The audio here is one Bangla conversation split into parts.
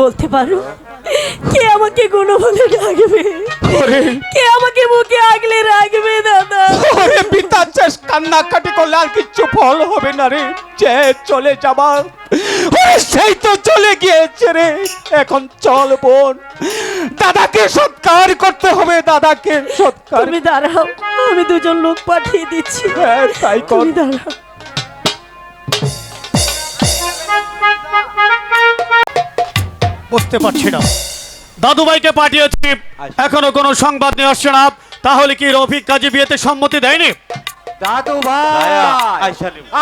বলতে পারো? কে আমাকে গুলো বলে ডাকবে কে আমাকে মুখে আগলে রাখবে দাদা? ওরে পিতা চাষ কান্নাকাটি করলে আর কিচ্ছু ফল হবে না রে। যে চলে যাবার ওরে সেই তো চলে গিয়েছে রে। এখন চল বোন। দাদাকে সৎকার করতে হবে দাদাকে সৎকার। তুমি দাঁড়াও আমি দুজন লোক পাঠিয়ে দিচ্ছি। হ্যাঁ, তাই কর। দাঁড়াও। বুঝতে পারছি না। দাদুভাইকে পাঠিয়েছি। এখনও কোনো সংবাদ নিয়ে আসছে না। তাহলে কি রফিক কাজী বিয়েতে সম্মতি দেয়নি? দাদু ভাই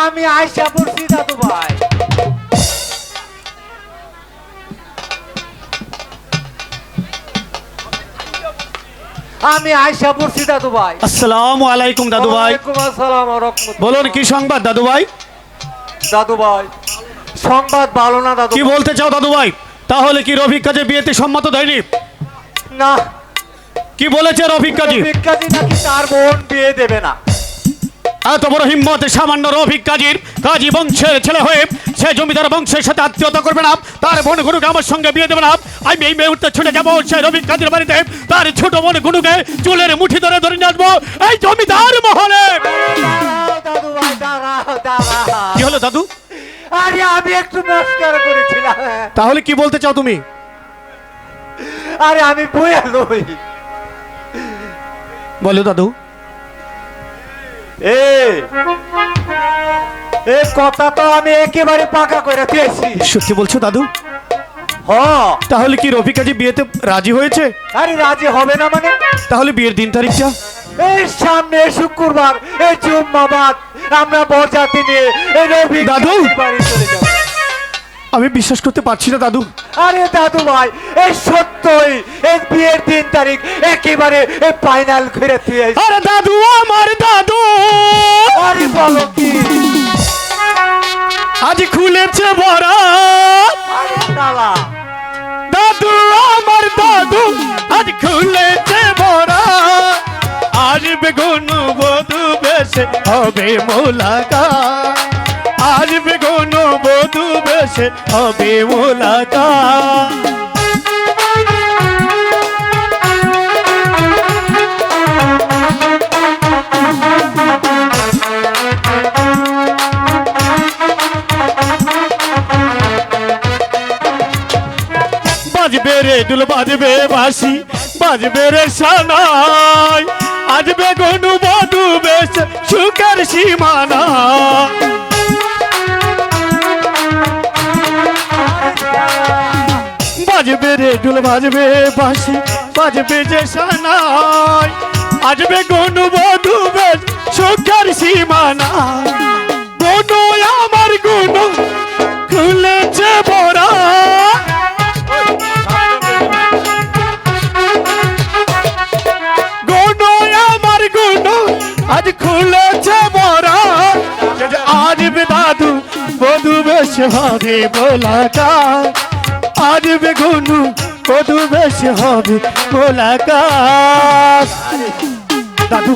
আমি আয়সা পড়ছি দাদু ভাই আমি আয়সা পড়ছি দাদু ভাই আসসালামু আলাইকুম দাদুভাই। ওয়ালাইকুম আসসালাম বলুন কি সংবাদ দাদুভাই? দাদু ভাই সংবাদ ভালো না দাদু কি বলতে চাও দাদুভাই? তাহলে কি রফিক কাজী বিয়েতে সম্মত দেয়নি? না। কি বলেছে রফিক কাজী? বিজ্ঞানী নাকি তার বোন বিয়ে দেবে না। এত বড় হিম্মত সামান্য রফিক কাজীর কাজী বংশের ছেলে হয়ে সে জমিদার বংশের সাথে আত্মীয়তা করবে না। তার বোন গুনুকে আমার সঙ্গে বিয়ে দেবে না। আমি এই মুহূর্তে ছুটে যাব সে রফিক কাজীর বাড়িতে। তার ছোট বোন গুনুকে চুলের মুঠি ধরে ধরে নিয়ে আসব। এই জমিদার মহলে! আমি একটু নমস্কার করেছিলাম। তাহলে কি বলতে চাও তুমি? আরে আমি বইয়া লই বলো দাদু। এ এ কথা তো আমি একেবারে পাকা করে দিয়েছি। সত্যি বলছো দাদু? হ। তাহলে কি রফিক কাজী বিয়েতে রাজি হয়েছে? আরে রাজি হবে না মানে? তাহলে বিয়ের দিন তারিখটা? এই সামনে শুক্রবার এই জুম্মাবাদ। আমরা বরযাত্রী নিয়ে এই রবি দাদু! বাড়ি চলে যাব। আমি বিশ্বাস করতে পারছি না দাদু। আরে দাদু ভাই এই সত্যই এই বিয়ের দিন তারিখ একেবারে এই ফাইনাল করে দিয়ে আরে দাদু আমার দাদু! আরে বলো কি? আজ খুলেছে বড়া আরে দাদু আমার দাদু আজ খুলেছে বড়া আজ বেগুন বেশে হবে মোলাকা আজ বেগুন বধু বেশে হবে মোলাকা বাজবে রে দুল, বাজবে বাসি বাজবে রে সানাই। আজ বেগুন বধু বেশ সুখের সীমানা। বাজবে রে দুল বাজবে বাসি বাজবে যে সানাই। আজ বেগুন বধু বেশ সুখের সীমানা। গুনু আমার গুনু, খুলেছে বড়া। খুলেছে বড়া আসবে দাদু, বধু বেশ হবে মোলাকা আসবে গুনু, বধু বেশ হবে মোলাকা দাদু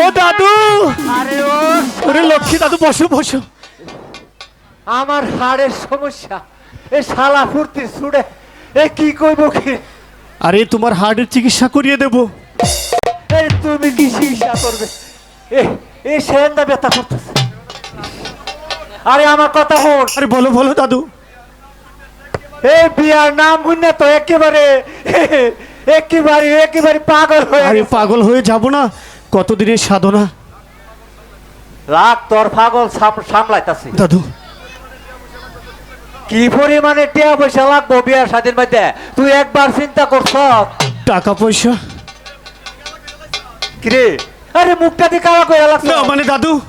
ও দাদু! আরে ও। ওরে লক্ষ্মী দাদু বসো বসো। আমার হাড়ের সমস্যা। এ শালা ফুর্তি ছুড়ে এ কি কইব কি? আরে তোমার হার্টের চিকিৎসা করিয়ে দেবো। এই তুমি কি চিকিৎসা করবে? এ এ সেন্দা ব্যথা করতেছে। আরে আমার কথা হন আরে বলো বলো দাদু। এই বিয়ার নাম শুনে তো একেবারে একেবারে একেবারে পাগল হয়ে আরে পাগল হয়ে যাব না। কতদিনের সাধনা? রাগ তোর পাগল সাম- সামলাইতাছি। দাদু। কি পরিমাণে টিয়া পয়সা লাগবো বিয়ার স্বাধীন মধ্যে তুই একবার চিন্তা করছ? টাকা পয়সা কিরে? আরে মুখটা দিয়ে কালা করে লাগছে। না মানে দাদু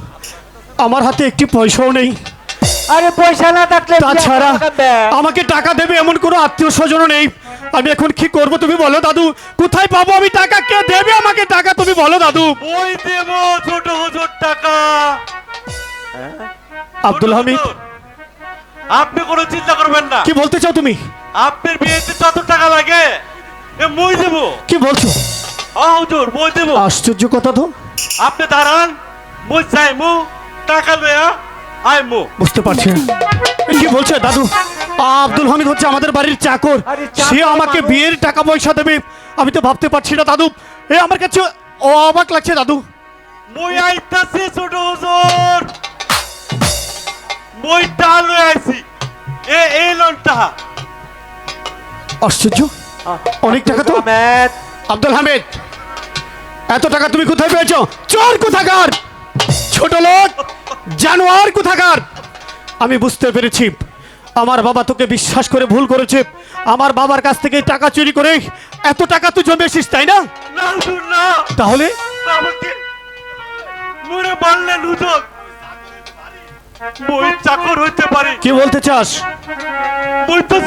আমার হাতে একটি পয়সাও নেই। আরে পয়সা না থাকলে তাছাড়া আমাকে টাকা দেবে এমন কোনো আত্মীয় স্বজনও নেই। আমি এখন কি করব তুমি বলো দাদু? কোথায় পাবো আমি টাকা? কে দেবে আমাকে টাকা? তুমি বলো দাদু। ওই দেব ছোট হুজুর টাকা। আব্দুল ছোট হামিদ? আপনি কোনো চিন্তা করবেন না। কি বলতে চাও তুমি? আপনার বিয়েতে যত টাকা লাগে এ মই দেব। কি বলছো? ও হুজুর মই দেব। আশ্চর্য কথা তো। আপনি দাঁড়ান মই যাই মু টাকা লয়া বুঝতে পারছি। কি বলছে দাদু? আব্দুল হামিদ হচ্ছে আমাদের বাড়ির চাকর। সে আমাকে বিয়ের টাকা পয়সা দেবে। আমি তো ভাবতে পারছি না দাদু। এ আমার কাছে অবাক লাগছে দাদু। মই আইতাছি ছোট হুজুর। মই টা লয়ে আইছি। এ এই লোনটা আশ্চর্য। অনেক টাকা তো? আব্দুল হামিদ এত টাকা তুমি কোথায় পেয়েছ? চোর কোথাকার? ছোট লোক জানোয়ার কোথাকার? আমি বুঝতে পেরেছি। আমার বাবা তোকে বিশ্বাস করে ভুল করেছে। আমার বাবার কাছ থেকে টাকা চুরি করে এত টাকা তুই জমিয়েছিস তাই না? তাহলে? কি বলতে চাস?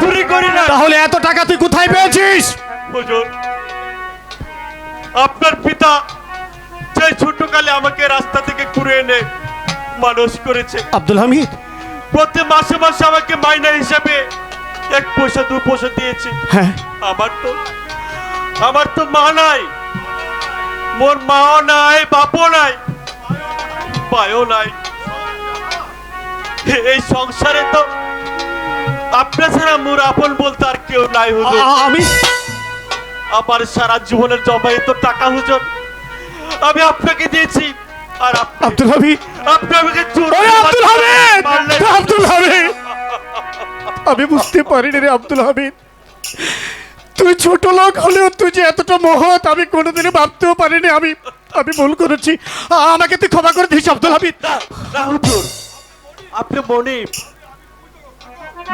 চুরি করি না। তাহলে এত টাকা তুই কোথায় পেয়েছিস? আপনার পিতা যে ছোটকালে আমাকে রাস্তা থেকে ঘুরে এনে মানুষ করেছে। আব্দুল হামিদ। প্রতি মাসে মাসে আমাকে মাইনা হিসাবে এক পয়সা দু পয়সা দিয়েছে। হ্যাঁ। আমার তো আমার তো মা নাই। মোর মাও নাই বাপও নাই ভাইও নাই। এই সংসারে তো আপনার ছাড়া মোর আপন বলতে আর কেউ নাই হুজুর। আমি? আমার সারা জীবনের জমাই তো টাকা হুজুর। আমি আপনাকে দিয়েছি। আর আব্দুল হামিদ আপনি আমাকে চোর আব্দুল হামিদ আব্দুল হামিদ আমি বুঝতে পারিনি রে আব্দুল হামিদ তুই ছোট লোক হলেও তুই যে এতটা মহৎ আমি কোনোদিনই ভাবতেও পারিনি। আমি আমি ভুল করেছি। আমাকে তুই ক্ষমা করে দিস আব্দুল হামিদ আপনি মনিব।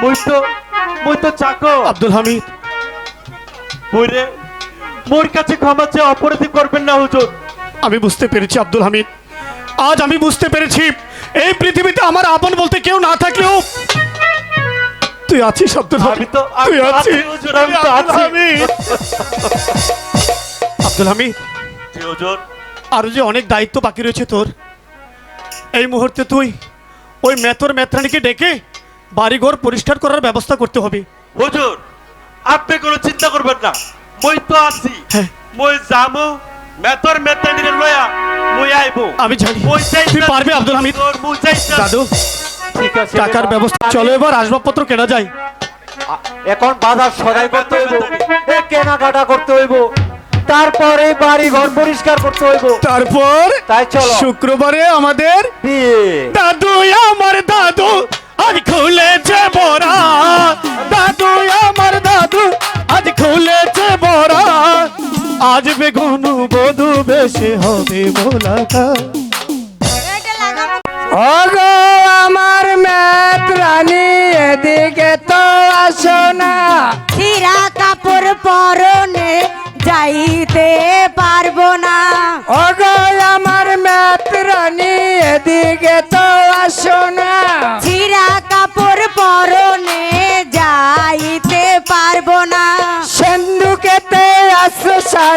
মুই তো মুই তো চাকর। আব্দুল হামিদ। মুইরে মোর কাছে ক্ষমা চেয়ে অপরাধী করবেন না হুজুর। আমি বুঝতে পেরেছি আব্দুল হামিদ। আজ আমি বুঝতে পেরেছি এই পৃথিবীতে আমার আপন বলতে কেউ না থাকলেও তুই আছিস আব্দুল হামিদ। তুই আছিস। আব্দুল হামিদ। আরও যে অনেক দায়িত্ব বাকি রয়েছে তোর। এই মুহূর্তে তুই ওই মেতর মেত্রানিকে ডেকে বাড়িঘর পরিষ্কার করার ব্যবস্থা করতে হবে। হুজুর আপনি কোনো চিন্তা করবেন না। মই তো আছি। হ্যাঁ। মই যামু মেতর মেতানিরে লয়া মই আইবো আমি জানি। তুই পারবি আব্দুল হামিদ। দাদু ঠিক আছে টাকার ব্যবস্থা চলো এবার আসবাবপত্র কেনা যায়। এখন বাজার সদাই করতে হইব। এ কেনাকাটা করতে হইব। তারপরে বাড়ি ঘর পরিষ্কার করতে হইব। তারপর তাই চলো। শুক্রবারে আমাদের বিয়ে। দাদু আমার দাদু আজ খুলেছে বড়া। দাদু আমার দাদু আজ বড়া আজ বেগুন বধু বেশি হবে মোলাকাত ওগো আমার ম্যাত রানী এদিকে তো আসো না। ছিঁড়া কাপড় পরনে যাইতে পারব না। ওগো আমার ম্যাত রানী এদিকে তো আসো না। ছিঁড়া কাপড় পরনে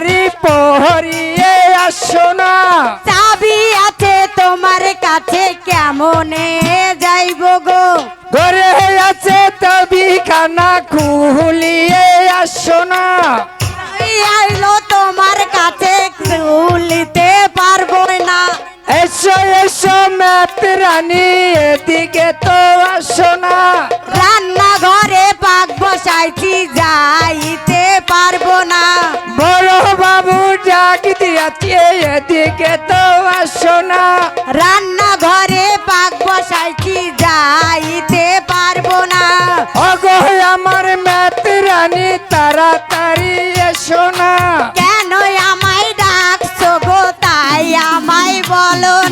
শাড়ি পহরিয়ে আসো না। চাবি আছে তোমার কাছে কেমনে যাইব গো? ঘরে আছে তবি খানা খুলিয়ে আসো না। আইলো তোমার কাছে খুলিতে পারব না। এসো এসো ম্যাত রানী এদিকে তো আসো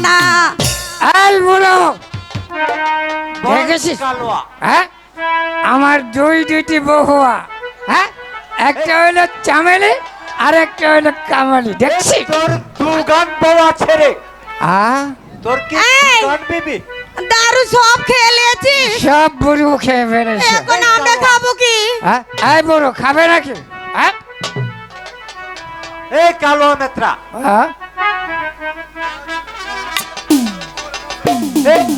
না। আল বুড়ো। দেখেছিস? কালোয়া। হ্যাঁ? আমার দুই দুইটি বহুয়া হ্যাঁ? একটা হইল চামেলি আর একটা হইল কামালি। দেখছিস? তোর দুগান বউ আছে রে। আ? তোর কি দুগান বিবি? দারু সব খেয়ে সব বুড়ো খেয়ে ফেলেছে। এখন আমরা খাব কি? হ্যাঁ? এই বুড়ো খাবে নাকি? হ্যাঁ? এই কালো মেত্রা হ্যাঁ?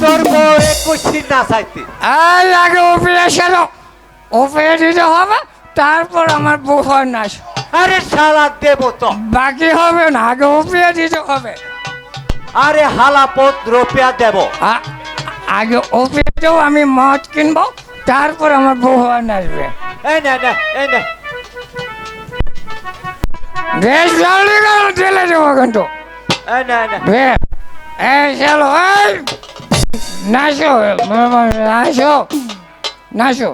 তোর বউ একুশি না চাইতে। এই আগে ওপরে দিতে হবে তারপর আমার বউ হয় না। আরে শালা দেব তো বাকি হবে না আগে ওপরে দিতে হবে। আরে হালা হালাপত রুপিয়া দেব। আগে ওপরেতেও আমি মদ কিনবো তারপর আমার বউ হয় আসবে। এই নে নে এই নে। বেশ জলদি করে ঠেলে দেবো কিন্তু। এই নে নে। বেশ এই চলো এই! নাচো নাচো নাচো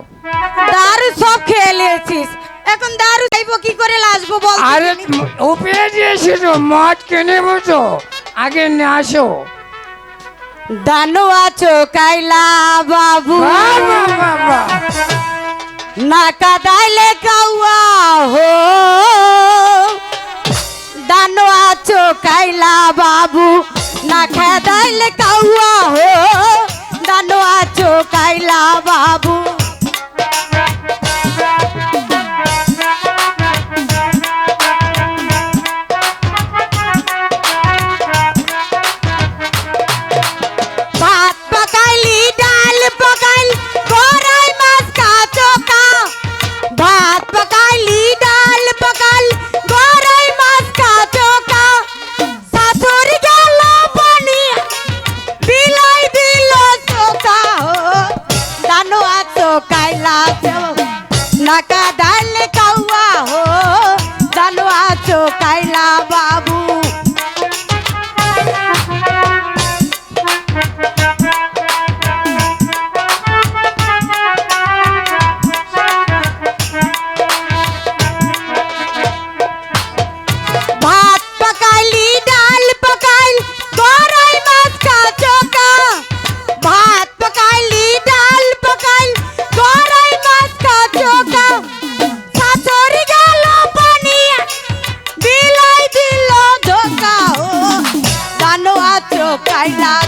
দারু সব খেয়ে নিয়েছিস। এখন দারু খাইবো কি করে লাসবো বল আরে উপরে দিয়েছি তো মদ কিনে বসো। আগে নাচো দানু আছো কাইলা বাবু বাবা বাবা নাকা দাইলে কাউয়া হো। দানু আছো কাইলা বাবু। না দাইলে কাউয়া হো। বাবু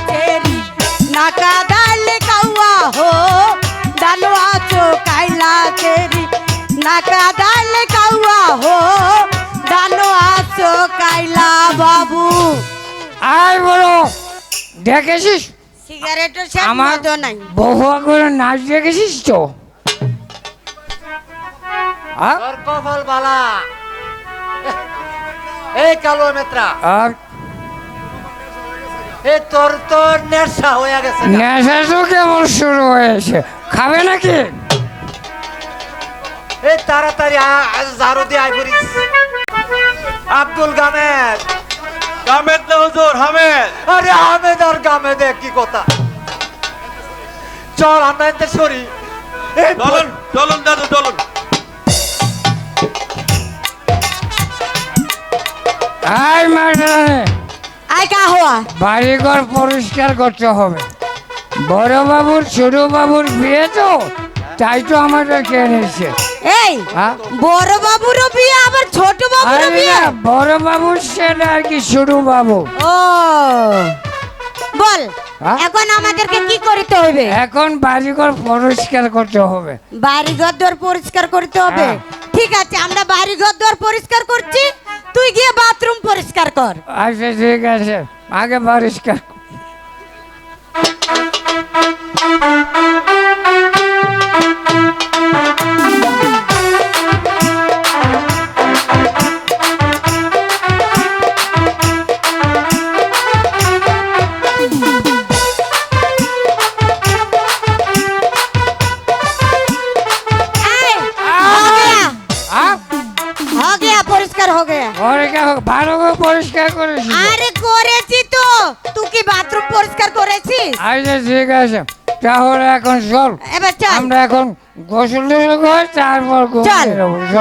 তেরি নাকা ডাল কাউয়া হো জানো আছো কাইলা তেরি নাকা ডাল কাউয়া হো জানো আছো কাইলা বাবু। আয় বলো দেখেছিস? সিগারেটের সে আমার মজা নাই। বহুয়া করে নাচ দেখেছিস তো? কপাল বালা। এই কালো মেত্রা আর এই তোর তো নেশা হয়ে গেছে নেশা তো কেমন শুরু হয়েছে? খাবে নাকি? এই তাড়াতাড়ি ঝাড়ু দিয়ে আয় করিস আব্দুল গামেদ। কামেদ না হুজুর হামেদ। আরে আহমেদ আর গামেদ কি কথা। চল আমরা এতে সরি। চলুন চলুন দাদু চলুন। আয় মাস্টারানি আই কা বাড়িঘর পরিষ্কার করতে হবে। বড় বাবুর ছোট বাবুর বিয়ে তো তাই তো আমাদের এই হ্যাঁ? বড় বাবুরও বিয়ে আবার ছোট বাবুরও বিয়ে? বড় বাবুর ছেলে আর কি ছোট বাবু? ও বল হ্যাঁ? এখন আমাদেরকে কি করতে হবে? এখন বাড়িঘর পরিষ্কার করতে হবে। বাড়ি ঘর দুয়ার পরিষ্কার করতে হবে। হ্যাঁ। ঠিক আছে আমরা বাড়ি ঘর দুয়ার পরিষ্কার করছি। কর। আচ্ছা ঠিক আছে। আগে পরিষ্কার। এই, হোগে ঘরে কে হোক ভালো করে পরিষ্কার করেছি আরে করেছি তো। তুই কি বাথরুম পরিষ্কার করেছিস? আচ্ছা ঠিক আছে তাহলে এখন চল। আমরা এখন গোসল টসল করে তারপর চল।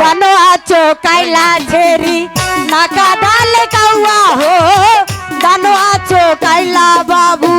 কেন আছো কাইলা ঝেরি নাকা ডালে কাউয়া হো। কেন আছো কাইলা বাবু।